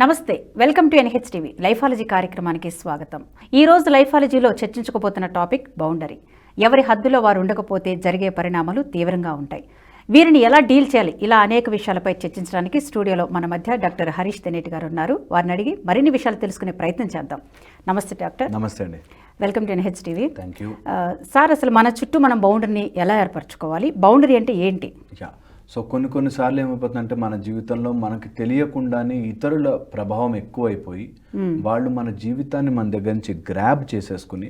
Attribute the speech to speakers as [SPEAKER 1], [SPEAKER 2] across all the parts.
[SPEAKER 1] నమస్తే welcome to NH TV Lifeology కార్యక్రమానికి స్వాగతం. ఈ రోజు లైఫాలజీలో చర్చించుకోబోతున్న టాపిక్ బౌండరీ. ఎవరి హద్దులో వారు ఉండకపోతే జరిగే పరిణామాలు తీవ్రంగా ఉంటాయి. వీరిని ఎలా డీల్ చేయాలి? ఇలా అనేక విషయాలపై చర్చించడానికి స్టూడియోలో మన మధ్య డాక్టర్ హరీష్ తెనేటి గారు ఉన్నారు. వారిని అడిగి మరిన్ని విషయాలు తెలుసుకునే ప్రయత్నం చేద్దాం. నమస్తే డాక్టర్.
[SPEAKER 2] నమస్తే అండి.
[SPEAKER 1] Welcome to NH TV sir అసలు మన చుట్టూ మనం బౌండరీని ఎలా ఏర్పరచుకోవాలి? బౌండరీ అంటే ఏంటి?
[SPEAKER 2] సో కొన్ని కొన్నిసార్లు ఏమైపోతుందంటే మన జీవితంలో మనకి తెలియకుండానే ఇతరుల ప్రభావం ఎక్కువైపోయి వాళ్ళు మన జీవితాన్ని మన దగ్గర నుంచి గ్రాబ్ చేసేసుకుని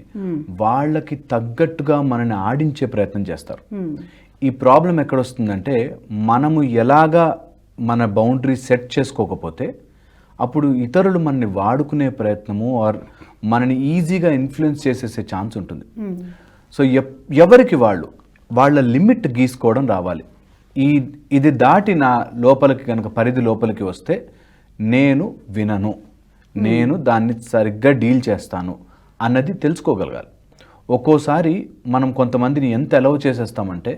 [SPEAKER 2] వాళ్ళకి తగ్గట్టుగా మనని ఆడించే ప్రయత్నం చేస్తారు. ఈ ప్రాబ్లం ఎక్కడొస్తుందంటే మనము ఎలాగా మన బౌండరీ సెట్ చేసుకోకపోతే అప్పుడు ఇతరులు మనని వాడుకునే ప్రయత్నము ఆర్ మనని ఈజీగా ఇన్ఫ్లుయెన్స్ చేసేసే ఛాన్స్ ఉంటుంది. సో ఎవరికి వాళ్ళు? వాళ్ళ లిమిట్ గీసుకోవడం రావాలి. ఈ ఇది దాటి నా లోపలికి కనుక పరిధి లోపలికి వస్తే నేను వినను. నేను దాన్ని సరిగ్గా డీల్ చేస్తాను అన్నది తెలుసుకోగలగాలి. ఒక్కోసారి మనం కొంతమందిని ఎంత ఎలవ్ చేసేస్తామంటే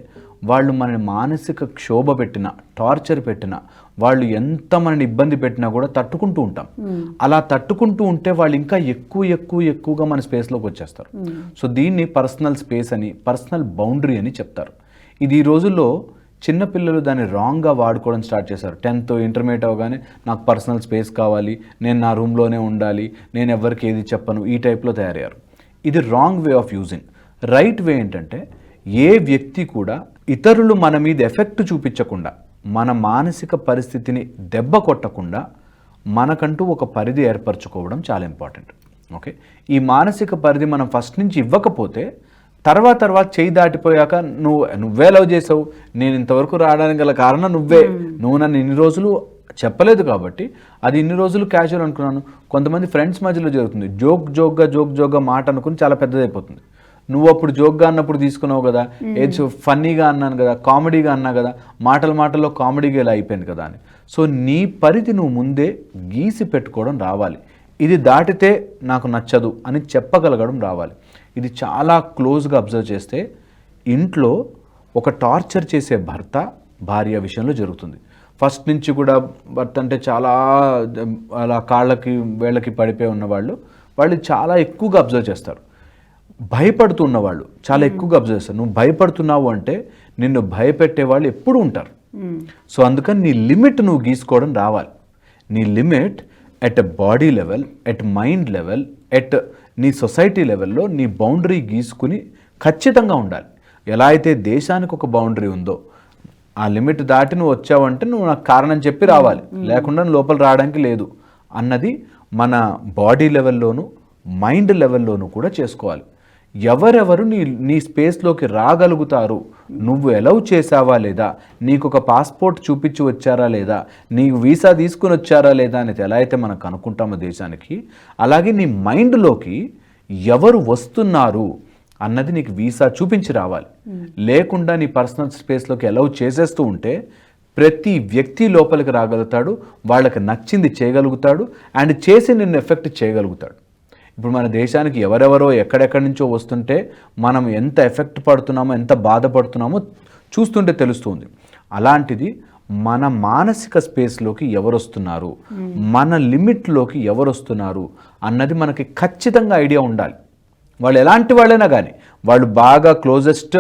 [SPEAKER 2] వాళ్ళు మనని మానసిక క్షోభ పెట్టిన టార్చర్ పెట్టిన వాళ్ళు ఎంత మనని ఇబ్బంది పెట్టినా కూడా తట్టుకుంటూ ఉంటాం. అలా తట్టుకుంటూ ఉంటే వాళ్ళు ఇంకా ఎక్కువ ఎక్కువ ఎక్కువగా మన స్పేస్లోకి వచ్చేస్తారు. సో దీన్ని పర్సనల్ స్పేస్ అని పర్సనల్ బౌండరీ అని చెప్తారు. ఇది ఈ రోజుల్లో చిన్నపిల్లలు దాన్ని రాంగ్గా వాడుకోవడం స్టార్ట్ చేశారు. టెన్త్ ఇంటర్మీడియట్ అవగానే నాకు పర్సనల్ స్పేస్ కావాలి నేను నా రూమ్లోనే ఉండాలి నేను ఎవరికి ఏది చెప్పను ఈ టైప్లో తయారయ్యారు. ఇది wrong way of using right way ఏంటంటే ఏ వ్యక్తి కూడా ఇతరులు మన మీద ఎఫెక్ట్ చూపించకుండా మన మానసిక పరిస్థితిని దెబ్బ కొట్టకుండా మనకంటూ ఒక పరిధి ఏర్పరచుకోవడం చాలా ఇంపార్టెంట్ ఓకే ఈ మానసిక పరిధి మనం ఫస్ట్ నుంచి ఇవ్వకపోతే తర్వాత తర్వాత చేయి దాటిపోయాక నువ్వు నువ్వే లవ్ చేసావు. నేను ఇంతవరకు రావడానికి గల కారణం నువ్వే. నువ్వు నన్ను ఇన్ని రోజులు చెప్పలేదు కాబట్టి అది ఇన్ని రోజులు క్యాజువల్ అనుకున్నాను. కొంతమంది ఫ్రెండ్స్ మధ్యలో జరుగుతుంది. జోక్ జోక్గా జోక్ జోక్గా మాట అనుకుని చాలా పెద్దదైపోతుంది. నువ్వు అప్పుడు జోక్గా అన్నప్పుడు తీసుకున్నావు కదా ఏదో ఫన్నీగా అన్నాను కదా కామెడీగా అన్నా కదా మాటల మాటల్లో కామెడీగా ఇలా అయిపోయింది కదా అని. సో నీ పరిధి నువ్వు ముందే గీసి పెట్టుకోవడం రావాలి. ఇది దాటితే నాకు నచ్చదు అని చెప్పగలగడం రావాలి. ఇది చాలా క్లోజ్గా అబ్జర్వ్ చేస్తే ఇంట్లో ఒక టార్చర్ చేసే భర్త భార్య విషయంలో జరుగుతుంది. ఫస్ట్ నుంచి కూడా భర్త అంటే చాలా అలా కాళ్ళకి వేళ్ళకి పడిపోయి ఉన్నవాళ్ళు వాళ్ళు చాలా ఎక్కువగా అబ్జర్వ్ చేస్తారు. భయపడుతున్న వాళ్ళు చాలా ఎక్కువగా అబ్జర్వ్ చేస్తారు. నువ్వు భయపడుతున్నావు అంటే నిన్ను భయపెట్టే వాళ్ళు ఎప్పుడూ ఉంటారు. సో అందుకని నీ లిమిట్ నువ్వు గీసుకోవడం రావాలి. నీ limit at body level at mind level at నీ సొసైటీ లెవెల్లో నీ బౌండరీ గీసుకుని ఖచ్చితంగా ఉండాలి. ఎలా అయితే దేశానికి ఒక బౌండరీ ఉందో ఆ లిమిట్ దాటి నువ్వు వచ్చావంటే నువ్వు నాకు కారణం చెప్పి రావాలి. లేకుండా లోపల రావడానికి లేదు. అన్నది మన బాడీ లెవెల్లోనూ మైండ్ లెవెల్లోనూ కూడా చేసుకోవాలి. ఎవరెవరు నీ నీ స్పేస్లోకి రాగలుగుతారు? నువ్వు ఎలవ్ చేసావా లేదా? నీకు ఒక పాస్పోర్ట్ చూపించి వచ్చారా లేదా? నీకు వీసా తీసుకుని వచ్చారా లేదా అనేది ఎలా అయితే మనం కనుక్కుంటామో దేశానికి అలాగే నీ మైండ్లోకి ఎవరు వస్తున్నారు అన్నది నీకు వీసా చూపించి రావాలి. లేకుండా నీ పర్సనల్ స్పేస్లోకి ఎలవ్ చేసేస్తూ ఉంటే ప్రతి వ్యక్తి లోపలికి రాగలుగుతాడు వాళ్ళకి నచ్చింది చేయగలుగుతాడు అండ్ చేసి నిన్ను ఎఫెక్ట్ చేయగలుగుతాడు. ఇప్పుడు మన దేశానికి ఎవరెవరో ఎక్కడెక్కడి నుంచో వస్తుంటే మనం ఎంత ఎఫెక్ట్ పడుతున్నామో ఎంత బాధపడుతున్నామో చూస్తుంటే తెలుస్తుంది. అలాంటిది మన మానసిక స్పేస్లోకి ఎవరు వస్తున్నారు మన లిమిట్లోకి ఎవరు వస్తున్నారు అన్నది మనకి ఖచ్చితంగా ఐడియా ఉండాలి. వాళ్ళు ఎలాంటి వాళ్ళైనా కానీ వాళ్ళు బాగా క్లోజెస్ట్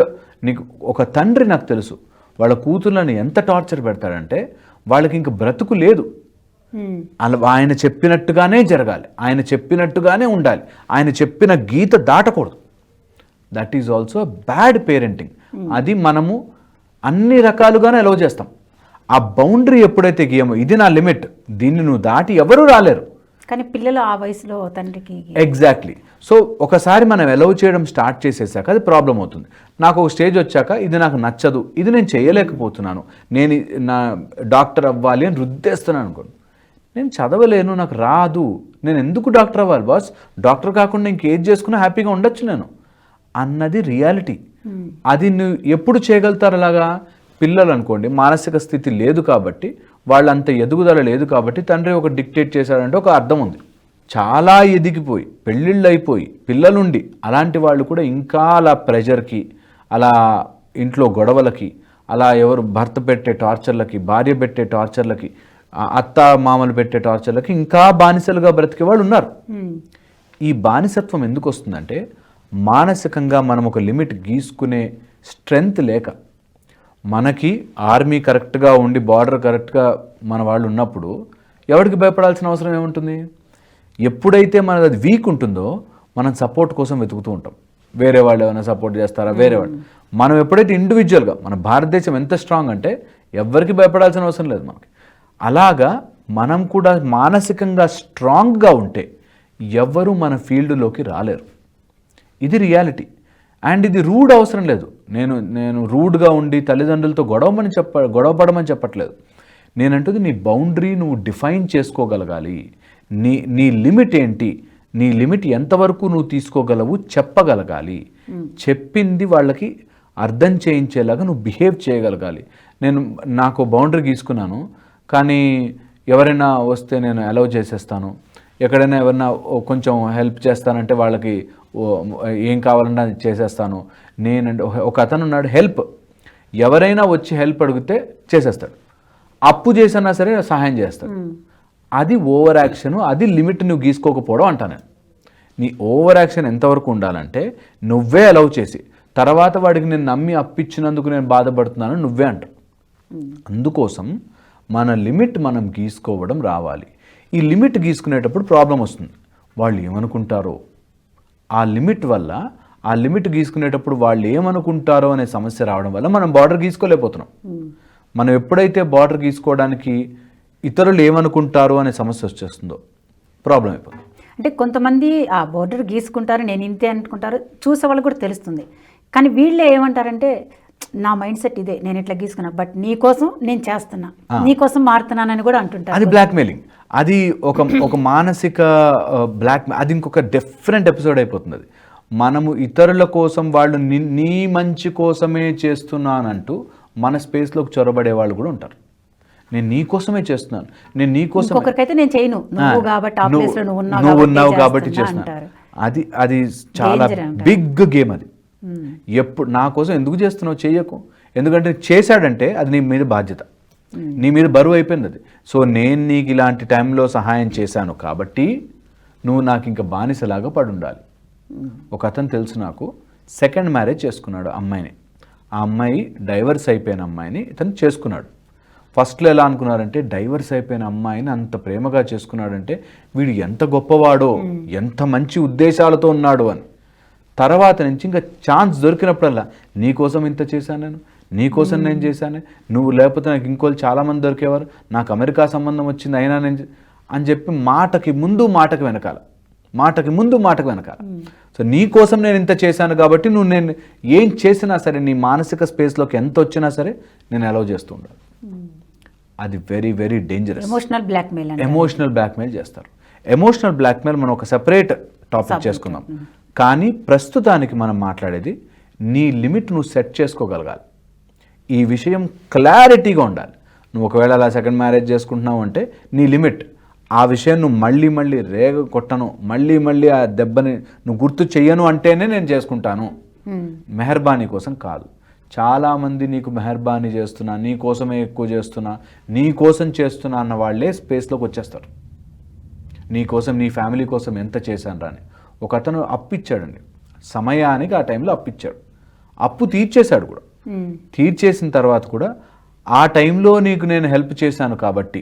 [SPEAKER 2] నీకు ఒక తండ్రి నాకు తెలుసు. వాళ్ళ కూతుర్లను ఎంత టార్చర్ పెడతాడంటే వాళ్ళకి ఇంక బ్రతుకు లేదు. అలా ఆయన చెప్పినట్టుగానే జరగాలి. ఆయన చెప్పినట్టుగానే ఉండాలి. ఆయన చెప్పిన గీత దాటకూడదు. That is also bad parenting అది మనము అన్ని రకాలుగానే అలవ్ చేస్తాం. ఆ బౌండరీ ఎప్పుడైతే గీయమో ఇది నా లిమిట్ దీన్ని నువ్వు దాటి ఎవరూ రాలేరు.
[SPEAKER 1] కానీ పిల్లలు ఆ వయసులో తండ్రికి
[SPEAKER 2] ఎగ్జాక్ట్లీ సో ఒకసారి మనం ఎలవ్ చేయడం స్టార్ట్ చేసేసాక అది ప్రాబ్లం అవుతుంది. నాకు ఒక స్టేజ్ వచ్చాక ఇది నాకు నచ్చదు. ఇది నేను చేయలేకపోతున్నాను. నేను నా డాక్టర్ అవ్వాలి అని రుద్దేస్తున్నాను అనుకోండి. నేను చదవలేను నాకు రాదు. నేను ఎందుకు డాక్టర్ అవ్వాలి బాస్? డాక్టర్ కాకుండా ఇంకేది చేసుకున్నా హ్యాపీగా ఉండొచ్చు నేను. అన్నది రియాలిటీ. అది నువ్వు ఎప్పుడు చేయగలుగుతారు అలాగా? పిల్లలు అనుకోండి మానసిక స్థితి లేదు కాబట్టి వాళ్ళంత ఎదుగుదల లేదు కాబట్టి తండ్రి ఒక డిక్టేట్ చేశాడంటే ఒక అర్థం ఉంది. చాలా ఎదిగిపోయి పెళ్ళిళ్ళు అయిపోయి పిల్లలుండి అలాంటి వాళ్ళు కూడా ఇంకా అలా ప్రెషర్కి అలా ఇంట్లో గొడవలకి అలా ఎవరు భర్త పెట్టే టార్చర్లకి భార్య పెట్టే టార్చర్లకి అత్త మామలు పెట్టే టార్చర్లకి ఇంకా బానిసలుగా బ్రతికే వాళ్ళు ఉన్నారు. ఈ బానిసత్వం ఎందుకు వస్తుందంటే మానసికంగా మనం ఒక లిమిట్ గీసుకునే స్ట్రెంగ్త్ లేక మనకి ఆర్మీ కరెక్ట్గా ఉండి బార్డర్ కరెక్ట్గా మన వాళ్ళు ఉన్నప్పుడు ఎవరికి భయపడాల్సిన అవసరం ఏముంటుంది? ఎప్పుడైతే మనది అది వీక్ ఉంటుందో మనం సపోర్ట్ కోసం వెతుకుతూ ఉంటాం. వేరే వాళ్ళు ఏమైనా సపోర్ట్ చేస్తారా? వేరే వాళ్ళు. మనం ఎప్పుడైతే ఇండివిజువల్గా మన భారతదేశం ఎంత స్ట్రాంగ్ అంటే ఎవరికి భయపడాల్సిన అవసరం లేదు మనకి. అలాగా మనం కూడా మానసికంగా స్ట్రాంగ్గా ఉంటే ఎవ్వరూ మన ఫీల్డ్లోకి రాలేరు. ఇది రియాలిటీ. అండ్ ఇది రూడ్ అవసరం లేదు. నేను నేను రూడ్గా ఉండి తల్లిదండ్రులతో గొడవమని చెప్ప గొడవపడమని చెప్పట్లేదు. నేనంటుంది నీ బౌండరీ నువ్వు డిఫైన్ చేసుకోగలగాలి. నీ నీ లిమిట్ ఏంటి? నీ లిమిట్ ఎంతవరకు నువ్వు తీసుకోగలవు చెప్పగలగాలి. చెప్పింది వాళ్ళకి అర్థం చేయించేలాగా నువ్వు బిహేవ్ చేయగలగాలి. నేను నాకు బౌండరీ గీసుకున్నాను. కానీ ఎవరైనా వస్తే నేను అలౌ చేసేస్తాను. ఎక్కడైనా ఎవరైనా కొంచెం హెల్ప్ చేస్తానంటే వాళ్ళకి ఏం కావాలన్నా అది చేసేస్తాను. నేనంటే ఒక అతను ఉన్నాడు హెల్ప్ ఎవరైనా వచ్చి హెల్ప్ అడిగితే చేసేస్తాడు. అప్పు చేసినా సరే సహాయం చేస్తాడు. అది ఓవర్ యాక్షన్ అది లిమిట్ నువ్వు గీసుకోకపోవడం అంటా నేను. నీ ఓవర్ యాక్షన్ ఎంతవరకు ఉండాలంటే నువ్వే అలౌ చేసి తర్వాత వాడికి నేను నమ్మి అప్పిచ్చినందుకు నేను బాధపడుతున్నాను నువ్వే అంటావు. అందుకోసం మన లిమిట్ మనం గీసుకోవడం రావాలి. ఈ లిమిట్ గీసుకునేటప్పుడు ప్రాబ్లం వస్తుంది. వాళ్ళు ఏమనుకుంటారో? ఆ లిమిట్ వల్ల ఆ లిమిట్ గీసుకునేటప్పుడు వాళ్ళు ఏమనుకుంటారో అనే సమస్య రావడం వల్ల మనం బార్డర్ గీసుకోలేకపోతున్నాం. మనం ఎప్పుడైతే బార్డర్ గీసుకోవడానికి ఇతరులు ఏమనుకుంటారో అనే సమస్య వచ్చేస్తుందో ప్రాబ్లం అయిపోతుంది.
[SPEAKER 1] అంటే కొంతమంది ఆ బోర్డర్ గీసుకుంటారు నేను ఇంతే అనుకుంటారు చూసే వాళ్ళకి కూడా తెలుస్తుంది. కానీ వీళ్ళే ఏమంటారంటే నా మైండ్ సెట్ ఇదే నేను ఇట్లా గీసుకున్నా బట్ నీ కోసం నేను చేస్తున్నా. నీ కోసం మారుతున్నానని కూడా అంటుంటారు
[SPEAKER 2] అది బ్లాక్మెయిలింగ్ అది ఒక ఒక మానసిక బ్లాక్ అది ఇంకొక డిఫరెంట్ ఎపిసోడ్ అయిపోతుంది అది. మనము ఇతరుల కోసం వాళ్ళు ని- మంచి కోసమే చేస్తున్నానంటూ మన స్పేస్లోకి చొరబడే వాళ్ళు కూడా ఉంటారు. నేను నీ కోసమే చేస్తున్నాను. నేను నీ కోసం
[SPEAKER 1] ఇంకొకరికైతే నేను చేయను. నువ్వు కాబట్టి నువ్వు ఉన్నావు కాబట్టి
[SPEAKER 2] ఉన్నావు కాబట్టి
[SPEAKER 1] చేస్తున్నా
[SPEAKER 2] చేస్తున్నా
[SPEAKER 1] అంటారు.
[SPEAKER 2] అది అది చాలా. బిగ్ గేమ్ అది. ఎప్పుడు నా కోసం ఎందుకు చేస్తున్నావు? చెయ్యకు ఎందుకంటే చేశాడంటే అది నీ మీద బాధ్యత. నీ మీద బరువు అయిపోయింది అది. సో నేను నీకు ఇలాంటి టైంలో సహాయం చేశాను కాబట్టి నువ్వు నాకు ఇంకా బానిసలాగా పడి ఉండాలి ఒక అతను తెలుసు నాకు. సెకండ్ మ్యారేజ్ చేసుకున్నాడు అమ్మాయిని. ఆ అమ్మాయి డైవర్స్ అయిపోయిన అమ్మాయిని ఇతను చేసుకున్నాడు. ఫస్ట్లో ఎలా అనుకున్నారంటే డైవర్స్ అయిపోయిన అమ్మాయిని అంత ప్రేమగా చేసుకున్నాడంటే వీడు ఎంత గొప్పవాడో ఎంత మంచి ఉద్దేశాలతో ఉన్నాడు అని. తర్వాత నుంచి ఇంకా ఛాన్స్ దొరికినప్పుడల్లా నీకోసం ఇంత చేశాను నేను నీకోసం నేను చేశాను నువ్వు లేకపోతే నాకు ఇంకోళ్ళు చాలామంది దొరికేవారు నాకు అమెరికా సంబంధం వచ్చింది అయినా నేను అని చెప్పి మాటకి ముందు మాటకి వెనకాల మాటకి ముందు మాటకి వెనకాల. సో నీ కోసం నేను ఇంత చేశాను కాబట్టి నువ్వు నేను ఏం చేసినా సరే నీ మానసిక స్పేస్లోకి ఎంత వచ్చినా సరే నేను అలౌ చేస్తూ ఉండాలి. అది very very dangerous.
[SPEAKER 1] Emotional blackmail
[SPEAKER 2] emotional blackmail చేస్తారు. ఎమోషనల్ బ్లాక్మెయిల్ మనం ఒక సెపరేట్ టాపిక్ చేసుకుందాం. కానీ ప్రస్తుతానికి మనం మాట్లాడేది నీ లిమిట్ నువ్వు సెట్ చేసుకోగలగాలి. ఈ విషయం క్లారిటీగా ఉండాలి. నువ్వు ఒకవేళ అలా సెకండ్ మ్యారేజ్ చేసుకుంటున్నావు అంటే నీ లిమిట్. ఆ విషయం నువ్వు మళ్ళీ మళ్ళీ రేగ కొట్టను మళ్ళీ మళ్ళీ ఆ దెబ్బని నువ్వు గుర్తు చెయ్యను అంటేనే నేను చేసుకుంటాను. మెహర్బానీ కోసం కాదు. చాలామంది నీకు మెహర్బానీ చేస్తున్నా నీ కోసమే ఎక్కువ చేస్తున్నా నీ కోసం చేస్తున్నా అన్న వాళ్ళే స్పేస్లోకి వచ్చేస్తారు. నీ కోసం నీ ఫ్యామిలీ కోసం ఎంత చేశాను రాని. ఒక అతను అప్పు ఇచ్చాడండి సమయానికి ఆ టైంలో అప్పు ఇచ్చాడు అప్పు తీర్చేశాడు కూడా. తీర్చేసిన తర్వాత కూడా ఆ టైంలో నీకు నేను హెల్ప్ చేశాను కాబట్టి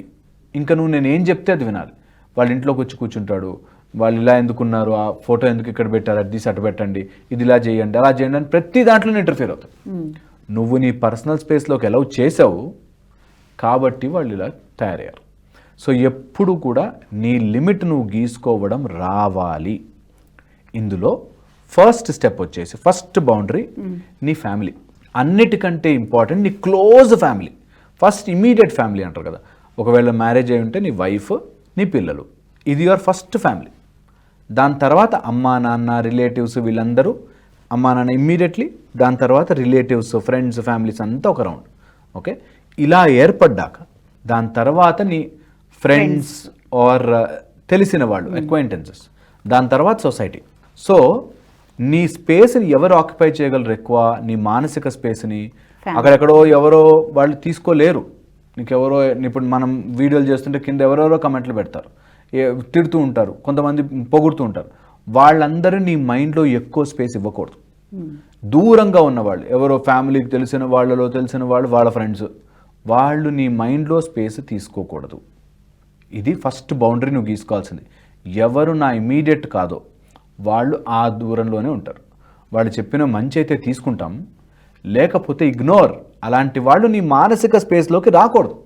[SPEAKER 2] ఇంకా నువ్వు నేను ఏం చెప్తే అది వినాలి. వాళ్ళ ఇంట్లోకి వచ్చి కూర్చుంటాడు. వాళ్ళు ఇలా ఎందుకున్నారు ఆ ఫోటో ఎందుకు ఇక్కడ పెట్టారు? అది తీసి అటు పెట్టండి. ఇది ఇలా చేయండి అలా చేయండి అని ప్రతి దాంట్లో ఇంటర్ఫియర్ అవుతావు నువ్వు నీ పర్సనల్ స్పేస్లోకి ఎలా చేసావు కాబట్టి వాళ్ళు ఇలా తయారయ్యారు. సో ఎప్పుడు కూడా నీ లిమిట్ నువ్వు గీసుకోవడం రావాలి. ఇందులో ఫస్ట్ స్టెప్ వచ్చేసి ఫస్ట్ బౌండరీ నీ ఫ్యామిలీ అన్నిటికంటే ఇంపార్టెంట్ నీ close family first immediate family అంటారు కదా. ఒకవేళ మ్యారేజ్ అయి ఉంటే నీ వైఫ్ నీ పిల్లలు. ఇది యువర్ ఫస్ట్ ఫ్యామిలీ దాని తర్వాత అమ్మా నాన్న రిలేటివ్స్ వీళ్ళందరూ అమ్మా నాన్న ఇమ్మీడియట్లీ దాని తర్వాత రిలేటివ్స్ ఫ్రెండ్స్ ఫ్యామిలీస్ అంతా ఒక రౌండ్ ఓకే ఇలా ఏర్పడ్డాక దాని తర్వాత నీ ఫ్రెండ్స్ ఆర్ తెలిసిన వాళ్ళు అక్వైంటెన్సెస్ దాని తర్వాత సొసైటీ సో నీ స్పేస్ని ఎవరు ఆక్యుపై చేయగలరు ఎక్కువ? నీ మానసిక స్పేస్ని. అక్కడెక్కడో ఎవరో వాళ్ళు తీసుకోలేరు. నీకు ఎవరో ఇప్పుడు మనం వీడియోలు చేస్తుంటే కింద ఎవరెవరో కమెంట్లు పెడతారు. తిడుతూ ఉంటారు. కొంతమంది పొగుడుతూ ఉంటారు. వాళ్ళందరూ నీ మైండ్లో ఎక్కువ స్పేస్ ఇవ్వకూడదు. దూరంగా ఉన్నవాళ్ళు ఎవరో ఫ్యామిలీకి తెలిసిన వాళ్ళలో తెలిసిన వాళ్ళు వాళ్ళ ఫ్రెండ్స్ వాళ్ళు నీ మైండ్లో స్పేస్ తీసుకోకూడదు. ఇది ఫస్ట్ బౌండరీ నువ్వు గీసుకోవాల్సింది. ఎవరు నా ఇమీడియట్ కాదో వాళ్ళు ఆ దూరంలోనే ఉంటారు. వాళ్ళు చెప్పిన మంచి అయితే తీసుకుంటాం. లేకపోతే ఇగ్నోర్. అలాంటి వాళ్ళు నీ మానసిక స్పేస్లోకి రాకూడదు.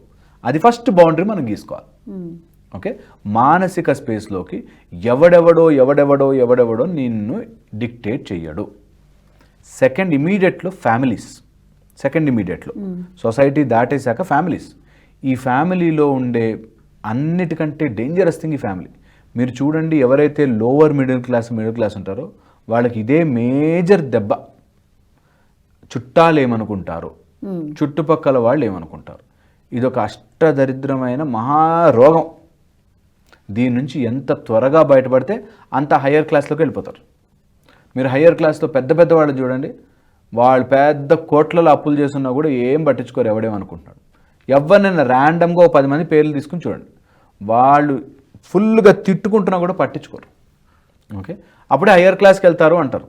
[SPEAKER 2] అది ఫస్ట్ బౌండరీ మనం గీసుకోవాలి. ఓకే మానసిక స్పేస్లోకి ఎవడెవడో ఎవడెవడో ఎవడెవడో నిన్ను డిక్టేట్ చెయ్యడు. సెకండ్ ఇమీడియట్లో ఫ్యామిలీస్ సెకండ్ ఇమీడియట్లో సొసైటీ దాటేశాక ఫ్యామిలీస్ ఈ ఫ్యామిలీలో ఉండే అన్నిటికంటే డేంజరస్ థింగ్ ఈ ఫ్యామిలీ మీరు చూడండి ఎవరైతే lower middle class middle class ఉంటారో వాళ్ళకి ఇదే మేజర్ దెబ్బ. చుట్టాలు ఏమనుకుంటారు? చుట్టుపక్కల వాళ్ళు ఏమనుకుంటారు? ఇది ఒక అష్టదరిద్రమైన మహారోగం దీని నుంచి ఎంత త్వరగా బయటపడితే అంత హయ్యర్ క్లాస్లోకి వెళ్ళిపోతారు. మీరు హయ్యర్ క్లాస్లో పెద్ద పెద్ద వాళ్ళు చూడండి వాళ్ళు పెద్ద కోట్లలో అప్పులు చేస్తున్నా కూడా ఏం పట్టించుకోరు ఎవడేమనుకుంటున్నాడు? ఎవరినైనా ర్యాండమ్గా ఒక పది మంది పేర్లు తీసుకుని చూడండి. వాళ్ళు ఫుల్గా తిట్టుకుంటున్నా కూడా పట్టించుకోరు. ఓకే? అప్పుడే హయ్యర్ క్లాస్కి వెళ్తారు అంటారు.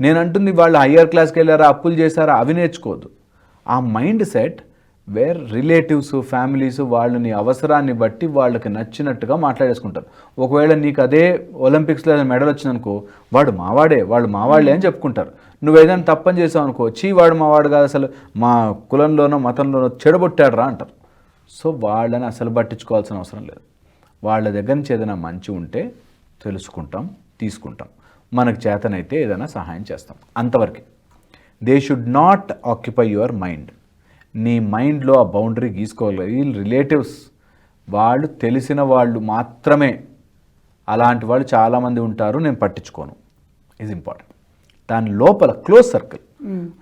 [SPEAKER 2] నేను అంటుంది వాళ్ళు హయ్యర్ క్లాస్కి వెళ్ళారా అప్పులు చేశారా అవి నేర్చుకోవద్దు. ఆ mind set where relatives families వాళ్ళని అవసరాన్ని బట్టి వాళ్ళకి నచ్చినట్టుగా మాట్లాడేసుకుంటారు. ఒకవేళ నీకు అదే ఒలింపిక్స్లో ఏదైనా మెడల్ వచ్చిందనుకో వాడు మావాడే వాళ్ళు మావాళ్ళే అని చెప్పుకుంటారు. నువ్వు ఏదైనా తప్పని చేసావు అనుకో చీ వాడు మావాడు కాదు అసలు మా కులంలోనో మతంలోనో చెడగొట్టాడు రా అంటారు. సో వాళ్ళని అసలు పట్టించుకోవాల్సిన అవసరం లేదు. వాళ్ళ దగ్గర నుంచి ఏదైనా మంచి ఉంటే తెలుసుకుంటాం తీసుకుంటాం. మనకు చేతనైతే ఏదైనా సహాయం చేస్తాం. అంతవరకే. They should not occupy your mind నీ మైండ్లో ఆ బౌండరీ గీసుకోవాలి. రిలేటివ్స్ వాళ్ళు తెలిసిన వాళ్ళు మాత్రమే. అలాంటి వాళ్ళు చాలామంది ఉంటారు నేను పట్టించుకోను. ఇది ఇంపార్టెంట్ దాని లోపల క్లోజ్ సర్కిల్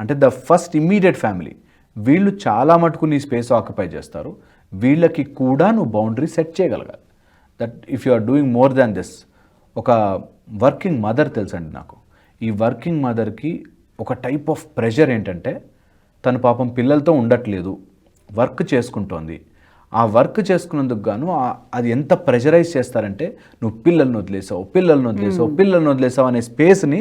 [SPEAKER 2] అంటే ద ఫస్ట్ ఇమ్మీడియట్ ఫ్యామిలీ వీళ్ళు చాలా మటుకు నీ స్పేస్ ఆక్యుపై చేస్తారు. వీళ్ళకి కూడా నువ్వు బౌండరీ సెట్ చేయగలగాలి. That if you are doing more than this ఒక వర్కింగ్ మదర్ తెలుసండి నాకు. ఈ వర్కింగ్ మదర్కి ఒక టైప్ ఆఫ్ ప్రెషర్ ఏంటంటే తను పాపం పిల్లలతో ఉండట్లేదు వర్క్ చేసుకుంటోంది. ఆ వర్క్ చేసుకున్నందుకు గాను అది ఎంత ప్రెషరైజ్ చేస్తారంటే నువ్వు పిల్లల్ని వదిలేసావు పిల్లల్ని వదిలేసావు పిల్లల్ని వదిలేసావు అనే స్పేస్ని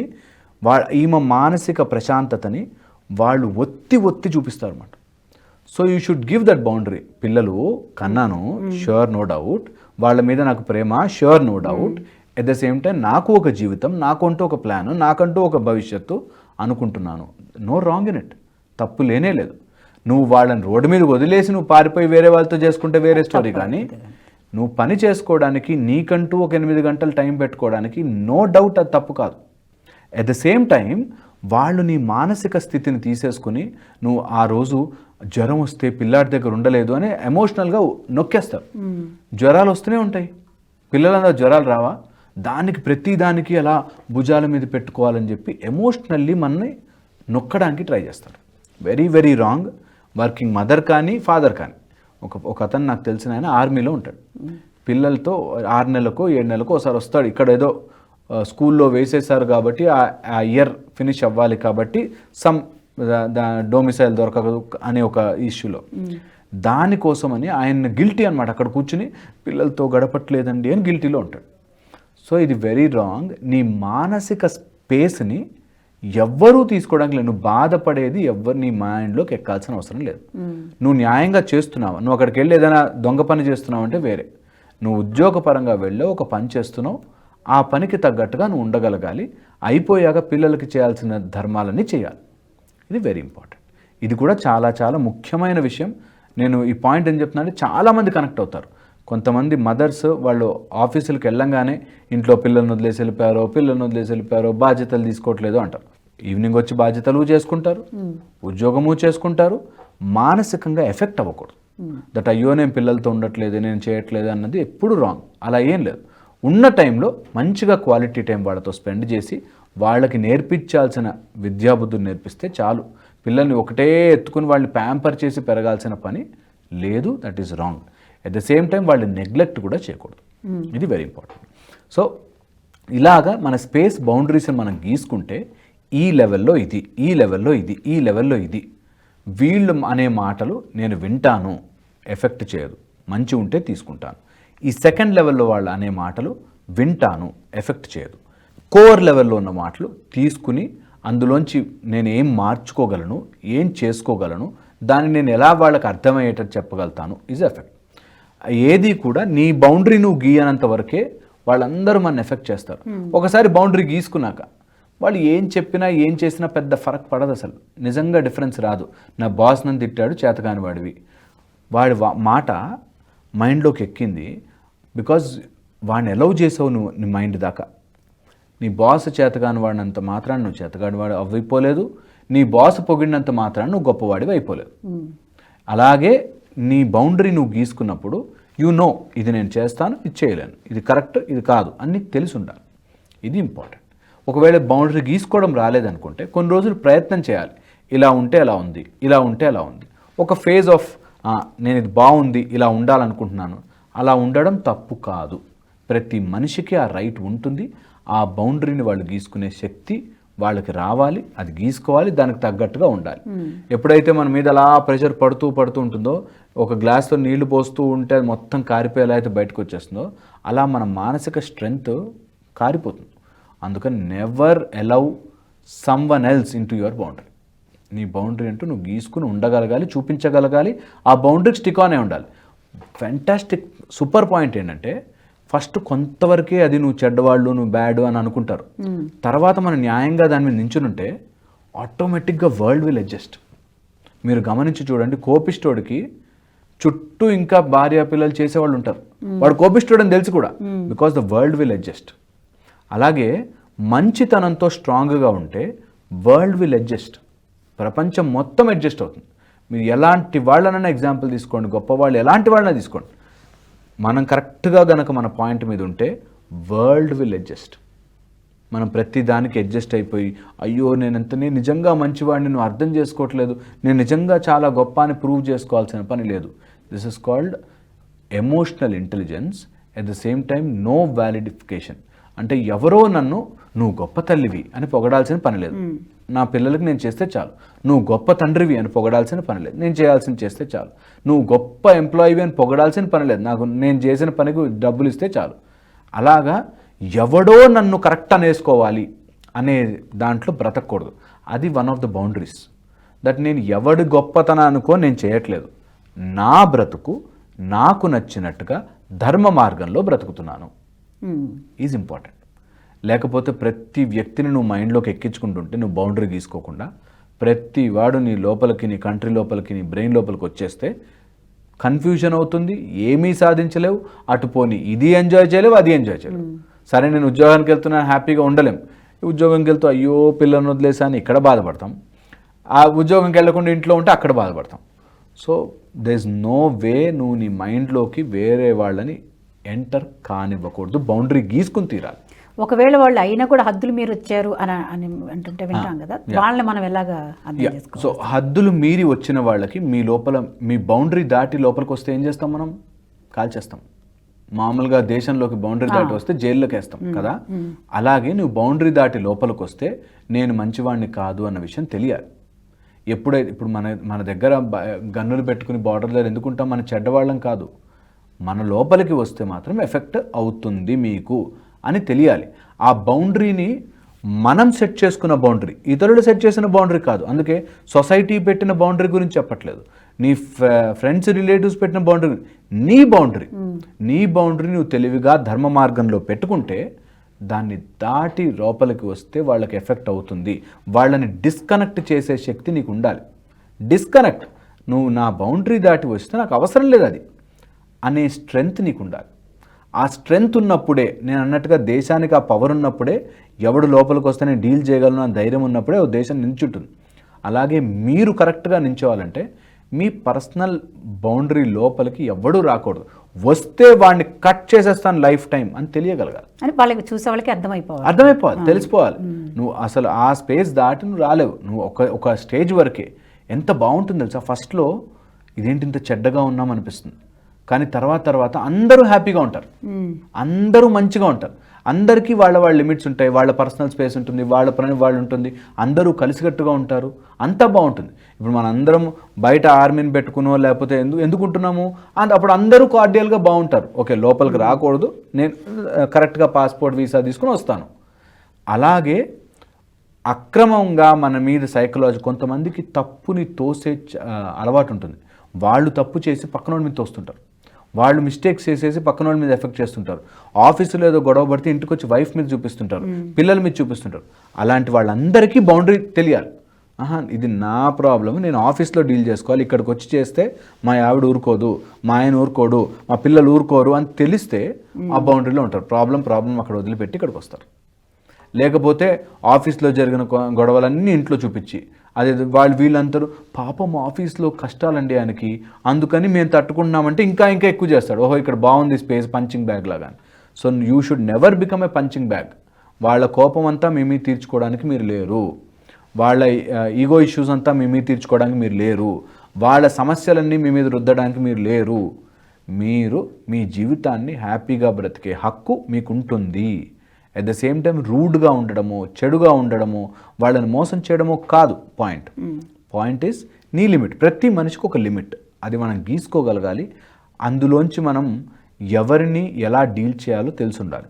[SPEAKER 2] వా ఈమె మానసిక ప్రశాంతతని వాళ్ళు ఒత్తి ఒత్తి చూపిస్తారు అన్నమాట so you should give that boundary పిల్లలు కన్నాను ష్యూర్ నో డౌట్ వాళ్ళ మీద నాకు ప్రేమ sure no doubt at the same time నాకు ఒక జీవితం నాకంటూ ఒక ప్లాన్ నాకంటూ ఒక భవిష్యత్తు అనుకుంటున్నాను. నో రాంగ్ ఇన్ ఇట్ తప్పు లేనే లేదు. నువ్వు వాళ్ళని రోడ్డు మీద వదిలేసి నువ్వు పారిపోయి వేరే వాళ్ళతో చేసుకుంటే వేరే స్టోరీ కానీ నువ్వు పని చేసుకోవడానికి నీకంటూ ఒక ఎనిమిది గంటలు టైం పెట్టుకోవడానికి నో డౌట్ అది తప్పు కాదు. అట్ ద సేమ్ టైం వాళ్ళు నీ మానసిక స్థితిని తీసేసుకుని నువ్వు ఆ రోజు జ్వరం వస్తే పిల్లాడి దగ్గర ఉండలేదు అని ఎమోషనల్గా నొక్కేస్తారు. జ్వరాలు వస్తూనే ఉంటాయి. పిల్లలందరూ జ్వరాలు రావా? దానికి ప్రతి దానికి అలా భుజాల మీద పెట్టుకోవాలని చెప్పి ఎమోషనల్లీ మనని నొక్కడానికి ట్రై చేస్తారు. Very very wrong working mother కానీ ఫాదర్ కానీ. ఒక ఒక అతను నాకు తెలిసిన ఆయన ఆర్మీలో ఉంటాడు. పిల్లలతో ఆరు నెలలకు ఏడు నెలలకు ఒకసారి వస్తాడు. ఇక్కడ ఏదో స్కూల్లో వేసేసారు కాబట్టి ఆ ఇయర్ ఫినిష్ అవ్వాలి కాబట్టి సమ్ డొమిసైల్ దొరకదు అనే ఒక ఇష్యూలో. దానికోసమని ఆయన గిల్టీ అనమాట అక్కడ కూర్చుని పిల్లలతో గడపట్లేదండి అని గిల్టీలో ఉంటాడు. సో ఇది వెరీ రాంగ్ నీ మానసిక స్పేస్ని ఎవ్వరూ తీసుకోవడానికి లేదు. నువ్వు బాధపడేది ఎవ్వరు నీ మైండ్లోకి ఎక్కాల్సిన అవసరం లేదు. నువ్వు న్యాయంగా చేస్తున్నావు? నువ్వు అక్కడికి వెళ్ళి ఏదైనా దొంగ పని చేస్తున్నావు అంటే వేరే. నువ్వు ఉద్యోగపరంగా వెళ్ళి ఒక పని చేస్తున్నావు. ఆ పనికి తగ్గట్టుగా నువ్వు ఉండగలగాలి. అయిపోయాక పిల్లలకి చేయాల్సిన ధర్మాలన్నీ చేయాలి. ఇది వెరీ ఇంపార్టెంట్ ఇది కూడా చాలా చాలా ముఖ్యమైన విషయం. నేను ఈ పాయింట్ ఏం చెప్తున్నా అంటే చాలామంది కనెక్ట్ అవుతారు. కొంతమంది మదర్స్ వాళ్ళు ఆఫీసులకు వెళ్ళంగానే ఇంట్లో పిల్లల్ని వదిలేసి వెళ్ళిపోయారో పిల్లల్ని వదిలేసి వెళ్ళిపోయారో బాధ్యతలు తీసుకోవట్లేదు అంటారు. ఈవినింగ్ వచ్చి బాధ్యతలు చేసుకుంటారు. ఉద్యోగము చేసుకుంటారు. మానసికంగా ఎఫెక్ట్ అవ్వకూడదు. దట్ అయ్యో నేను పిల్లలతో ఉండట్లేదు నేను చేయట్లేదు అన్నది ఎప్పుడు రాంగ్ అలా ఏం లేదు. ఉన్న టైంలో మంచిగా క్వాలిటీ టైం వాళ్ళతో స్పెండ్ చేసి వాళ్ళకి నేర్పించాల్సిన విద్యాబుద్ధులు నేర్పిస్తే చాలు. పిల్లల్ని ఒకటే ఎత్తుకుని వాళ్ళని ప్యాంపర్ చేసి పెరగాల్సిన పని లేదు that is wrong at the same time వాళ్ళు నెగ్లెక్ట్ కూడా చేయకూడదు. ఇది వెరీ ఇంపార్టెంట్ సో ఇలాగా మన స్పేస్ బౌండరీస్ని మనం గీసుకుంటే ఈ లెవెల్లో ఇది ఈ లెవెల్లో ఇది ఈ లెవెల్లో ఇది. వీళ్ళు అనే మాటలు నేను వింటాను ఎఫెక్ట్ చేయదు. మంచి ఉంటే తీసుకుంటాను. ఈ సెకండ్ లెవెల్లో వాళ్ళు అనే మాటలు వింటాను ఎఫెక్ట్ చేయదు. కోర్ లెవెల్లో ఉన్న మాటలు తీసుకుని అందులోంచి నేను ఏం మార్చుకోగలను ఏం చేసుకోగలను దాన్ని నేను ఎలా వాళ్ళకి అర్థమయ్యేటట్టు చెప్పగలుగుతాను ఈజ్ ఎఫెక్ట్ ఏది కూడా నీ బౌండరీ నువ్వు గీయనంత వరకే వాళ్ళందరూ మన ఎఫెక్ట్ చేస్తారు. ఒకసారి బౌండరీ గీసుకున్నాక వాళ్ళు ఏం చెప్పినా ఏం చేసినా పెద్ద ఫరక్ పడదు అసలు. నిజంగా డిఫరెన్స్ రాదు. నా బాస్ నన్ను తిట్టాడు చేతకాని వాడివి వాడి మాట మైండ్లోకి ఎక్కింది. బికాజ్ వాడిని ఎలవ్ చేసావు నువ్వు నీ మైండ్ దాకా. నీ బాస్ చేతగాని వాడినంత మాత్రాన నువ్వు చేతగాని వాడు అవ్వైపోలేదు. నీ బాస్ పొగిడినంత మాత్రాన నువ్వు గొప్పవాడివి అయిపోలేదు. అలాగే నీ బౌండరీ నువ్వు గీసుకున్నప్పుడు యు నో ఇది నేను చేస్తాను ఇది చేయలేను ఇది కరెక్ట్ ఇది కాదు అని తెలిసి ఉండాలి ఇది ఇంపార్టెంట్. ఒకవేళ బౌండరీ గీసుకోవడం రాలేదనుకుంటే కొన్ని రోజులు ప్రయత్నం చేయాలి. ఇలా ఉంటే ఎలా ఉంది ఇలా ఉంటే ఎలా ఉంది. ఒక ఫేజ్ ఆఫ్ నేను ఇది బాగుంది ఇలా ఉండాలనుకుంటున్నాను. అలా ఉండడం తప్పు కాదు. ప్రతి మనిషికి ఆ రైట్ ఉంటుంది. ఆ బౌండరీని వాళ్ళు గీసుకునే శక్తి వాళ్ళకి రావాలి అది గీసుకోవాలి దానికి తగ్గట్టుగా ఉండాలి. ఎప్పుడైతే మన మీద అలా ప్రెషర్ పడుతూ పడుతూ ఉంటుందో ఒక గ్లాస్తో నీళ్ళు పోస్తూ ఉంటే అది మొత్తం కారిపోయేలా అయితే బయటకు వచ్చేస్తుందో అలా మన మానసిక స్ట్రెంగ్త్ కారిపోతుంది. అందుకని never allow someone else into your boundary నీ బౌండరీ అంటూ నువ్వు గీసుకుని ఉండగలగాలి చూపించగలగాలి ఆ బౌండరీకి స్టిక్ ఆనే ఉండాలి. ఫెంటాస్టిక్ సూపర్ పాయింట్ ఏంటంటే ఫస్ట్ కొంతవరకే అది నువ్వు చెడ్డవాళ్ళు నువ్వు బ్యాడ్ అని అనుకుంటారు. తర్వాత మనం న్యాయంగా దాని మీద నించునుంటే ఆటోమేటిక్గా వరల్డ్ విల్ అడ్జస్ట్ మీరు గమనించి చూడండి కోపిస్టోడికి చుట్టూ ఇంకా భార్య పిల్లలు చేసేవాళ్ళు ఉంటారు. వాడు కోపిస్టోడు అని తెలుసు కూడా. Because the world will adjust అలాగే మంచితనంతో స్ట్రాంగ్గా ఉంటే వరల్డ్ విల్ అడ్జస్ట్ ప్రపంచం మొత్తం అడ్జస్ట్ అవుతుంది. మీరు ఎలాంటి వాళ్ళనైనా ఎగ్జాంపుల్ తీసుకోండి గొప్ప వాళ్ళు ఎలాంటి వాళ్ళైనా తీసుకోండి. మనం కరెక్ట్గా గనక మన పాయింట్ మీద ఉంటే వరల్డ్ విల్ అడ్జస్ట్. మనం ప్రతి దానికి అడ్జస్ట్ అయిపోయి అయ్యో నేను ఎంత నేను నిజంగా మంచివాడిని నువ్వు అర్థం చేసుకోవట్లేదు. నేను నిజంగా చాలా గొప్ప అని ప్రూవ్ చేసుకోవాల్సిన పని లేదు. This is called emotional intelligence at the same time no validation అంటే ఎవరో నన్ను నువ్వు గొప్ప తల్లివి అని పొగడాల్సిన పని లేదు. నా పిల్లలకి నేను చేస్తే చాలు. నువ్వు గొప్ప తండ్రివి అని పొగడాల్సిన పని లేదు. నేను చేయాల్సింది చేస్తే చాలు. నువ్వు గొప్ప ఎంప్లాయీవి అని పొగడాల్సిన పని లేదు. నాకు నేను చేసిన పనికి డబ్బులు ఇస్తే చాలు. అలాగా ఎవడో నన్ను కరెక్ట్ అనేసుకోవాలి అనే దాంట్లో బ్రతకూడదు. అది one of the boundaries. That నేను ఎవడి గొప్పతన అనుకో నేను చేయట్లేదు. నా బ్రతుకు నాకు నచ్చినట్టుగా ధర్మ మార్గంలో బ్రతుకుతున్నాను. ఈజ్ ఇంపార్టెంట్ లేకపోతే ప్రతి వ్యక్తిని నువ్వు మైండ్లోకి ఎక్కించుకుంటుంటే నువ్వు బౌండరీ గీసుకోకుండా ప్రతి వాడు నీ లోపలికి నీ కంట్రీ లోపలికి నీ బ్రెయిన్ లోపలికి వచ్చేస్తే కన్ఫ్యూజన్ అవుతుంది ఏమీ సాధించలేవు అటు పోని ఇది ఎంజాయ్ చేయలేవు అది ఎంజాయ్ చేయలేవు. సరే నేను ఉద్యోగానికి వెళ్తున్నాను హ్యాపీగా ఉండలేం. ఉద్యోగంకి వెళ్తూ అయ్యో పిల్లలను వదిలేసా అని ఇక్కడ బాధపడతాం. ఆ ఉద్యోగంకి వెళ్ళకుండా ఇంట్లో ఉంటే అక్కడ బాధపడతాం. So there is no way నువ్వు నీ మైండ్లోకి వేరే వాళ్ళని ఎంటర్ కానివ్వకూడదు బౌండరీ గీసుకుని తీరాలి.
[SPEAKER 1] ఒకవేళ వాళ్ళు అయినా కూడా హద్దులు మీరు వచ్చారు అని అని అంటుంటే వింటాం కదా వాళ్ళని మనం ఎలాగా
[SPEAKER 2] సో హద్దులు మీరి వచ్చిన వాళ్ళకి మీ లోపల మీ బౌండరీ దాటి లోపలికి వస్తే ఏం చేస్తాం మనం? కాల్చేస్తాం. మామూలుగా దేశంలోకి బౌండరీ దాటి వస్తే జైల్లోకి వేస్తాం కదా? అలాగే నువ్వు బౌండరీ దాటి లోపలికి వస్తే నేను మంచివాడిని కాదు అన్న విషయం తెలియాలి. ఎప్పుడైతే ఇప్పుడు మన మన దగ్గర గన్నులు పెట్టుకుని బార్డర్ దగ్గర ఎందుకుంటాం? మన చెడ్డవాళ్ళం కాదు. మన లోపలికి వస్తే మాత్రం ఎఫెక్ట్ అవుతుంది మీకు అని తెలియాలి. ఆ బౌండరీని మనం సెట్ చేసుకున్న బౌండరీ ఇతరులు సెట్ చేసిన బౌండరీ కాదు. అందుకే సొసైటీ పెట్టిన బౌండరీ గురించి చెప్పట్లేదు. నీ ఫ్రెండ్స్ రిలేటివ్స్ పెట్టిన బౌండరీ నీ బౌండరీ. నీ బౌండరీ నువ్వు తెలివిగా ధర్మ మార్గంలో పెట్టుకుంటే దాన్ని దాటి లోపలికి వస్తే వాళ్ళకి ఎఫెక్ట్ అవుతుంది. వాళ్ళని డిస్కనెక్ట్ చేసే శక్తి నీకు ఉండాలి. డిస్కనెక్ట్. నువ్వు నా బౌండరీ దాటి వస్తే నాకు అవసరం లేదు అది. అనే స్ట్రెంగ్త్ నీకు ఉండాలి ఆ స్ట్రెంగ్త్ ఉన్నప్పుడే నేను అన్నట్టుగా దేశానికి ఆ పవర్ ఉన్నప్పుడే ఎవడు లోపలికి వస్తే నేను డీల్ చేయగలను అని ధైర్యం ఉన్నప్పుడే ఓ దేశం నించుంటుంది. అలాగే మీరు కరెక్ట్గా నించోవాలంటే మీ పర్సనల్ బౌండరీ లోపలికి ఎవడూ రాకూడదు. వస్తే వాడిని కట్ చేసేస్తాను లైఫ్ టైం అని తెలియగలగాలి.
[SPEAKER 1] అని వాళ్ళకి చూసే వాళ్ళకి అర్థమైపోవాలి.
[SPEAKER 2] అర్థమైపోవాలి తెలిసిపోవాలి. నువ్వు అసలు ఆ స్పేస్ దాటి నువ్వు రాలేవు. నువ్వు ఒక ఒక స్టేజ్ వరకే. ఎంత బాగుంటుంది తెలుసా? ఫస్ట్లో ఇదేంటి ఇంత చెడ్డగా ఉన్నాం అనిపిస్తుంది కానీ తర్వాత తర్వాత అందరూ హ్యాపీగా ఉంటారు. అందరూ మంచిగా ఉంటారు. అందరికీ వాళ్ళ వాళ్ళ లిమిట్స్ ఉంటాయి. వాళ్ళ పర్సనల్ స్పేస్ ఉంటుంది. వాళ్ళ పని వాళ్ళు ఉంటుంది. అందరూ కలిసికట్టుగా ఉంటారు. అంతా బాగుంటుంది. ఇప్పుడు మన అందరం బయట ఆర్మీని పెట్టుకునో లేకపోతే ఎందుకు ఎందుకుంటున్నాము అండ్ అప్పుడు అందరూ కార్డియల్గా బాగుంటారు. ఓకే లోపలికి రాకూడదు. నేను కరెక్ట్గా పాస్పోర్ట్ వీసా తీసుకుని వస్తాను. అలాగే అక్రమంగా మన మీద సైకలాజీ కొంతమందికి తప్పుని తోసే చ- అలవాటు ఉంటుంది. వాళ్ళు తప్పు చేసి పక్కన మీద తోస్తుంటారు. వాళ్ళు మిస్టేక్స్ చేసేసి పక్కన వాళ్ళ మీద ఎఫెక్ట్ చేస్తుంటారు. ఆఫీసులో ఏదో గొడవ పడితే ఇంటికి వచ్చి వైఫ్ మీద చూపిస్తుంటారు. పిల్లల మీద చూపిస్తుంటారు. అలాంటి వాళ్ళందరికీ బౌండరీ తెలియాలి. ఆహా ఇది నా ప్రాబ్లం నేను ఆఫీస్లో డీల్ చేసుకోవాలి. ఇక్కడికి వచ్చి చేస్తే మా ఆవిడ ఊరుకోదు మా ఆయన ఊరుకోడు మా పిల్లలు ఊరుకోరు అని తెలిస్తే ఆ బౌండరీలో ఉంటారు. ప్రాబ్లం ప్రాబ్లం అక్కడ వదిలిపెట్టి ఇక్కడికి వస్తారు. లేకపోతే ఆఫీస్లో జరిగిన గొడవలన్నీ ఇంట్లో చూపించి అదే వాళ్ళు వీళ్ళందరూ పాపం ఆఫీస్లో కష్టాలండి ఆయనకి. అందుకని మేము తట్టుకుంటున్నామంటే ఇంకా ఇంకా ఎక్కువ చేస్తాడు. ఓహో ఇక్కడ బాగుంది స్పేస్ పంచింగ్ బ్యాగ్ లాగా so you should never become a punching bag. వాళ్ళ కోపం అంతా మేమీ తీర్చుకోవడానికి మీరు లేరు. వాళ్ళ ఈగో ఇష్యూస్ అంతా మేమీ తీర్చుకోవడానికి మీరు లేరు. వాళ్ళ సమస్యలన్నీ మీ మీద రుద్దడానికి మీరు లేరు. మీరు మీ జీవితాన్ని హ్యాపీగా బ్రతికే హక్కు మీకుంటుంది. అట్ ద సేమ్ టైం రూడ్గా ఉండడము చెడుగా ఉండడము వాళ్ళని మోసం చేయడము కాదు పాయింట్ పాయింట్ ఇస్ నీ లిమిట్ ప్రతి మనిషికి ఒక లిమిట్ అది మనం గీసుకోగలగాలి. అందులోంచి మనం ఎవరిని ఎలా డీల్ చేయాలో తెలిసి ఉండాలి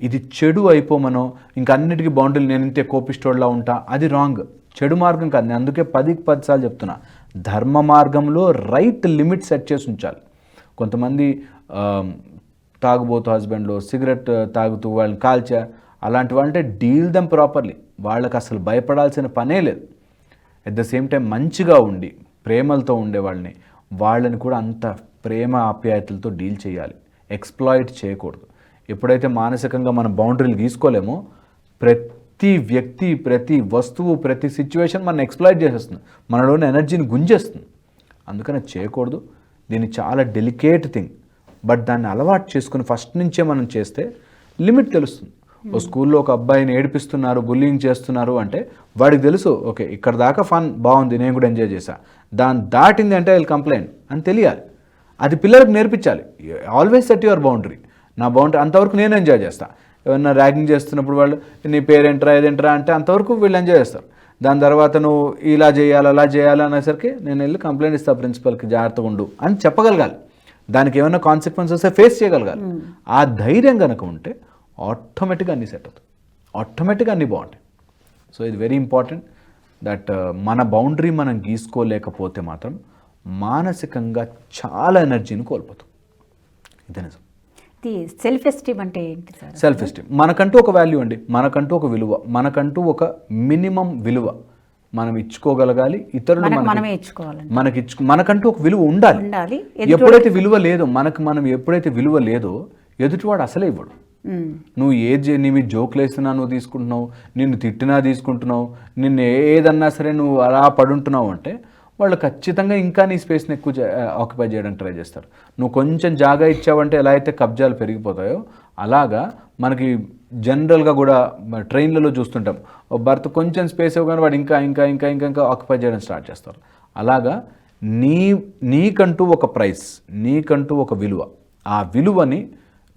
[SPEAKER 2] ఇది చెడు అయిపోమనో ఇంకా అన్నిటికీ బౌండరీలు నేను ఇంతే కోపిస్టోడ్లా ఉంటా అది రాంగ్ చెడు మార్గం కాదు. నేను అందుకే పదికి పదిసార్లు చెప్తున్నా. ధర్మ మార్గంలో రైట్ లిమిట్ సెట్ చేసి ఉంచాలి. కొంతమంది తాగుబోతు హస్బెండ్లో సిగరెట్ తాగుతూ వాళ్ళని కాల్చా అలాంటి వాళ్ళంటే డీల్ దెమ్ ప్రాపర్లీ. వాళ్ళకి అసలు భయపడాల్సిన పనే లేదు. అట్ ద సేమ్ టైం మంచిగా ఉండి ప్రేమలతో ఉండే వాళ్ళని వాళ్ళని కూడా అంత ప్రేమ ఆప్యాయతలతో డీల్ చేయాలి. ఎక్స్ప్లాయిట్ చేయకూడదు. ఎప్పుడైతే మానసికంగా మనం బౌండరీలు గీసుకోలేమో ప్రతి వ్యక్తి ప్రతి వస్తువు ప్రతి సిచ్యువేషన్ మనం ఎక్స్ప్లాయిట్ చేసేస్తుంది. మనలోని ఎనర్జీని గుంజేస్తుంది. అందుకని చేయకూడదు. దీన్ని చాలా డెలికేట్ థింగ్. బట్ దాన్ని అలవాటు చేసుకుని ఫస్ట్ నుంచే మనం చేస్తే లిమిట్ తెలుస్తుంది. ఓ స్కూల్లో ఒక అబ్బాయిని ఏడిపిస్తున్నారు బుల్లింగ్ చేస్తున్నారు అంటే వాడికి తెలుసు ఓకే ఇక్కడ దాకా ఫన్ బాగుంది నేను కూడా ఎంజాయ్ చేశా. దాన్ని దాటింది అంటే ఐ కంప్లైంట్ అని తెలియాలి. అది పిల్లలకు నేర్పించాలి. ఆల్వేస్ సెట్ యువర్ బౌండరీ నా బౌండరీ అంతవరకు నేను ఎంజాయ్ చేస్తా. ఏమన్నా ర్యాగింగ్ చేస్తున్నప్పుడు వాళ్ళు నీ పేరేంట్రా ఏదేంట్రా అంటే అంతవరకు వీళ్ళు ఎంజాయ్ చేస్తారు. దాని తర్వాత నువ్వు ఇలా చేయాలి అలా చేయాలి అనేసరికి నేను వెళ్ళి కంప్లైంట్ ఇస్తాను ప్రిన్సిపల్కి జాగ్రత్తగా ఉండు అని చెప్పగలగాలి. దానికి ఏమైనా కాన్సిక్వెన్స్ వస్తే ఫేస్ చేయగలగాలి. ఆ ధైర్యం కనుక ఉంటే ఆటోమేటిక్గా అన్నీ సెట్ అవుతాయి. ఆటోమేటిక్గా అన్నీ బాగుంటాయి. సో ఇది వెరీ ఇంపార్టెంట్ దట్ మన బౌండరీ మనం గీసుకోలేకపోతే మాత్రం మానసికంగా చాలా ఎనర్జీని కోల్పోతాం. ఇదే నిజం.
[SPEAKER 1] సెల్ఫ్ ఎస్టీమ్ అంటే ఏంటి
[SPEAKER 2] సెల్ఫ్ ఎస్టీమ్ మనకంటూ ఒక వాల్యూ అండి. మనకంటూ ఒక విలువ. మనకంటూ ఒక మినిమం విలువ. మనం ఇచ్చుకోగలగాలి ఇతరులు
[SPEAKER 1] మనమే ఇచ్చుకోవాలండి.
[SPEAKER 2] మనకి ఇచ్చుకో మనకంటూ ఒక విలువ ఉండాలి. ఎప్పుడైతే విలువ లేదో మనకు మనం ఎప్పుడైతే విలువ లేదో ఎదుటివాడు అసలే ఇవ్వడు. నువ్వు ఏది నీ మీద జోకులు వేస్తున్నా నువ్వు తీసుకుంటున్నావు నిన్ను తిట్టినా తీసుకుంటున్నావు నిన్ను ఏదన్నా సరే నువ్వు అలా పడుంటున్నావు అంటే వాళ్ళు ఖచ్చితంగా ఇంకా నీ స్పేస్ని ఎక్కువ ఆక్యుపై చేయడానికి ట్రై చేస్తారు. నువ్వు కొంచెం జాగా ఇచ్చావంటే ఎలా అయితే కబ్జాలు పెరిగిపోతాయో అలాగా మనకి జనరల్గా కూడా ట్రైన్లలో చూస్తుంటాం. ఓ భర్త కొంచెం స్పేస్ ఇవ్వగానే వాడు ఇంకా ఇంకా ఇంకా ఇంకా ఇంకా ఆక్యుపై చేయడం స్టార్ట్ చేస్తారు. అలాగా నీ నీకంటూ ఒక ప్రైస్ నీకంటూ ఒక విలువ. ఆ విలువని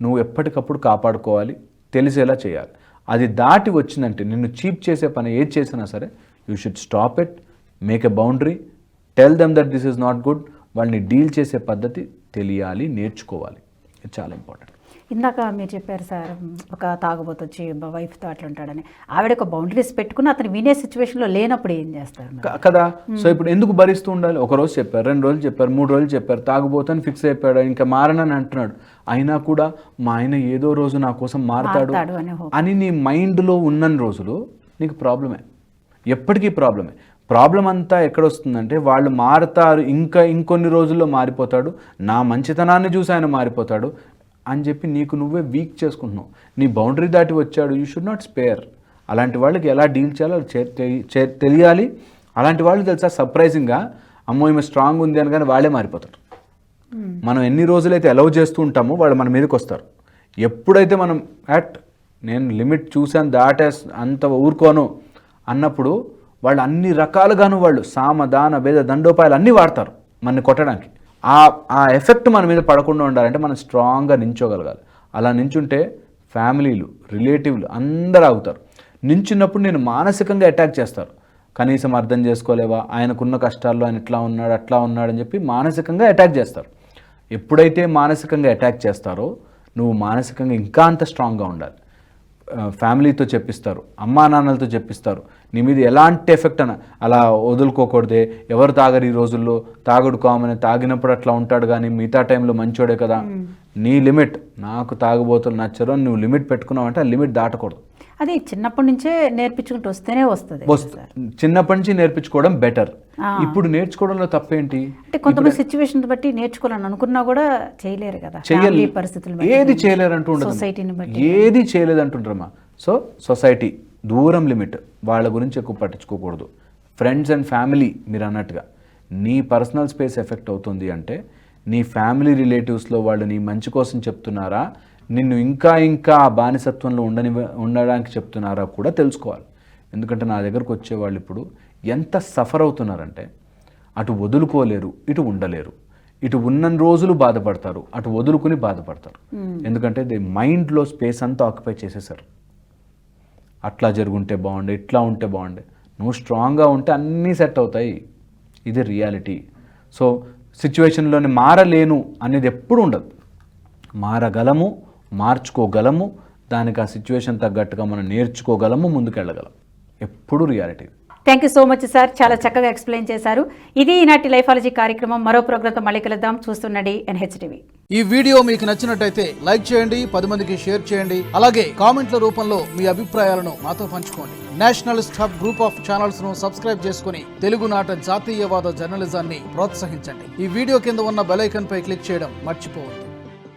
[SPEAKER 2] నువ్వు ఎప్పటికప్పుడు కాపాడుకోవాలి తెలిసేలా చేయాలి. అది దాటి వచ్చిందంటే నిన్ను చీప్ చేసే పని ఏది చేసినా సరే you should stop it make a boundary tell them that this is not good వాళ్ళని డీల్ చేసే పద్ధతి తెలియాలి నేర్చుకోవాలి. ఇది చాలా ఇంపార్టెంట్.
[SPEAKER 1] ఇందాక మీరు చెప్పారు సార్ ఒక తాగుబోతు వచ్చి వైఫ్తో అట్లా ఉంటాడని. ఆవిడ ఒక బౌండరీస్ పెట్టుకుని అతను వినే సిచ్యువేషన్లో లేనప్పుడు ఏం చేస్తారు
[SPEAKER 2] కదా? సో ఇప్పుడు ఎందుకు భరిస్తూ ఉండాలి? ఒక రోజు చెప్పారు రెండు రోజులు చెప్పారు మూడు రోజులు చెప్పారు తాగుబోతని ఫిక్స్ అయిపోయాడు ఇంకా మారనని అంటున్నాడు. అయినా కూడా మా ఆయన ఏదో రోజు నా కోసం మారతాడు
[SPEAKER 1] అనే
[SPEAKER 2] నీ మైండ్లో ఉన్నన్ని రోజులు నీకు ప్రాబ్లమే. ఎప్పటికీ ప్రాబ్లమే. ప్రాబ్లం అంతా ఎక్కడొస్తుందంటే వాళ్ళు మారుతారు ఇంకా ఇంకొన్ని రోజుల్లో మారిపోతాడు నా మంచితనాన్ని చూసి ఆయన మారిపోతాడు అని చెప్పి నీకు నువ్వే వీక్ చేసుకుంటున్నావు. నీ బౌండరీ దాటి వచ్చాడు యూ షుడ్ నాట్ స్పేర్ అలాంటి వాళ్ళకి ఎలా డీల్ చేయాలో చే- చే- తెలియాలి. అలాంటి వాళ్ళు తెలుసా? సర్ప్రైజింగ్గా అమ్మో ఈమె స్ట్రాంగ్ ఉంది అని కానీ వాళ్ళే మారిపోతారు. మనం ఎన్ని రోజులైతే అలౌ చేస్తూ ఉంటామో వాళ్ళు మన మీదకి వస్తారు. ఎప్పుడైతే మనం అట్ నేను లిమిట్ చూశాను దాటే అంత ఊరుకోను అన్నప్పుడు వాళ్ళు అన్ని రకాలుగాను వాళ్ళు సామ దాన భేద దండోపాయాలు అన్నీ వాడతారు మనని కొట్టడానికి. ఆ ఆ ఎఫెక్ట్ మన మీద పడకుండా ఉండాలంటే మనం స్ట్రాంగ్గా నించోగలగాలి. అలా నించుంటే ఫ్యామిలీలు రిలేటివ్లు అందరూ ఆగుతారు. నించున్నప్పుడు నేను మానసికంగా అటాక్ చేస్తారు. కనీసం అర్థం చేసుకోలేవా ఆయనకున్న కష్టాల్లో ఆయన ఇట్లా ఉన్నాడు అట్లా ఉన్నాడు అని చెప్పి మానసికంగా అటాక్ చేస్తారు. ఎప్పుడైతే మానసికంగా అటాక్ చేస్తారో నువ్వు మానసికంగా ఇంకా అంత స్ట్రాంగ్గా ఉండాలి. ఫ్యామిలీతో చెప్పిస్తారు అమ్మా నాన్నలతో చెప్పిస్తారు. నీ మీద ఎలాంటి ఎఫెక్ట్ అన అలా వదులుకోకూడదే. ఎవరు తాగరు ఈ రోజుల్లో? తాగుడు కామన్ తాగినప్పుడు అట్లా ఉంటాడు కానీ మిగతా టైంలో మంచోడే కదా. నీ లిమిట్ నాకు తాగుబోతులు నచ్చరు నువ్వు లిమిట్ పెట్టుకున్నావు అంటే ఆ లిమిట్ దాటకూడదు.
[SPEAKER 1] అదే చిన్నప్పటి నుంచే నేర్పించుకుంటూ వస్తేనే వస్తుంది
[SPEAKER 2] వస్తు చిన్నప్పటి నుంచి నేర్పించుకోవడం బెటర్. ఇప్పుడు నేర్చుకోవడంలో తప్పేంటి?
[SPEAKER 1] అంటే కొంతమంది సిచ్యువేషన్ బట్టి నేర్చుకోవాలని అనుకున్నా కూడా చేయలేరు కదా. ఫ్యామిలీ పరిస్థితులు
[SPEAKER 2] ఏది చేయలేరంటూ ఉండదు.
[SPEAKER 1] సొసైటీని బట్టి
[SPEAKER 2] ఏది చేయలేదు అంటుంటారమ్మా సో సొసైటీ దూరం లిమిట్ వాళ్ళ గురించి ఎక్కువ పట్టించుకోకూడదు. ఫ్రెండ్స్ అండ్ ఫ్యామిలీ మీరు అన్నట్టుగా. నీ పర్సనల్ స్పేస్ ఎఫెక్ట్ అవుతుంది అంటే నీ ఫ్యామిలీ రిలేటివ్స్లో వాళ్ళు నీ మంచి కోసం చెప్తున్నారా? నిన్ను ఇంకా ఇంకా ఆ బానిసత్వంలో ఉండని ఉండడానికి చెప్తున్నారా కూడా తెలుసుకోవాలి. ఎందుకంటే నా దగ్గరకు వచ్చే వాళ్ళు ఇప్పుడు ఎంత సఫర్ అవుతున్నారంటే అటు వదులుకోలేరు ఇటు ఉండలేరు. ఇటు ఉన్న రోజులు బాధపడతారు అటు వదులుకుని బాధపడతారు. ఎందుకంటే ది మైండ్లో స్పేస్ అంతా ఆక్యుపై చేసేసారు అట్లా జరుగుంటే బాగుండే ఇట్లా ఉంటే బాగుండే. నువ్వు స్ట్రాంగ్గా ఉంటే అన్నీ సెట్ అవుతాయి. ఇది రియాలిటీ. సో సిచ్యువేషన్లోనే మారలేను అనేది ఎప్పుడు ఉండదు. మారగలము మార్చుకోగలము దానికి ఆ సిచ్యువేషన్ తగ్గట్టుగా మనం నేర్చుకోగలము ముందుకెళ్ళగలం. ఎప్పుడు reality
[SPEAKER 1] thank you so much sir చాలా చక్కగా ఎక్స్ప్లెయిన్ చేశారు. ఇది ఈనాటి లైఫాలజీ కార్యక్రమం. మరో ప్రోగ్రాంతో మళ్ళీ కలుద్దాం. చూస్తుండండి ఎన్హెచ్టీవీ
[SPEAKER 3] ఈ వీడియో మీకు నచ్చినట్టయితే లైక్ చేయండి పది మందికి షేర్ చేయండి. అలాగే కామెంట్ల రూపంలో మీ అభిప్రాయాలను మాతో పంచుకోండి. నేషనలిస్ట్ హబ్ గ్రూప్ ఆఫ్ ఛానల్స్ను సబ్స్క్రైబ్ చేసుకుని తెలుగునాట జాతీయవాద జర్నలిజాన్ని ప్రోత్సహించండి. ఈ వీడియో కింద ఉన్న బెల్ ఐకాన్ పై క్లిక్ చేయడం మర్చిపోవద్దు.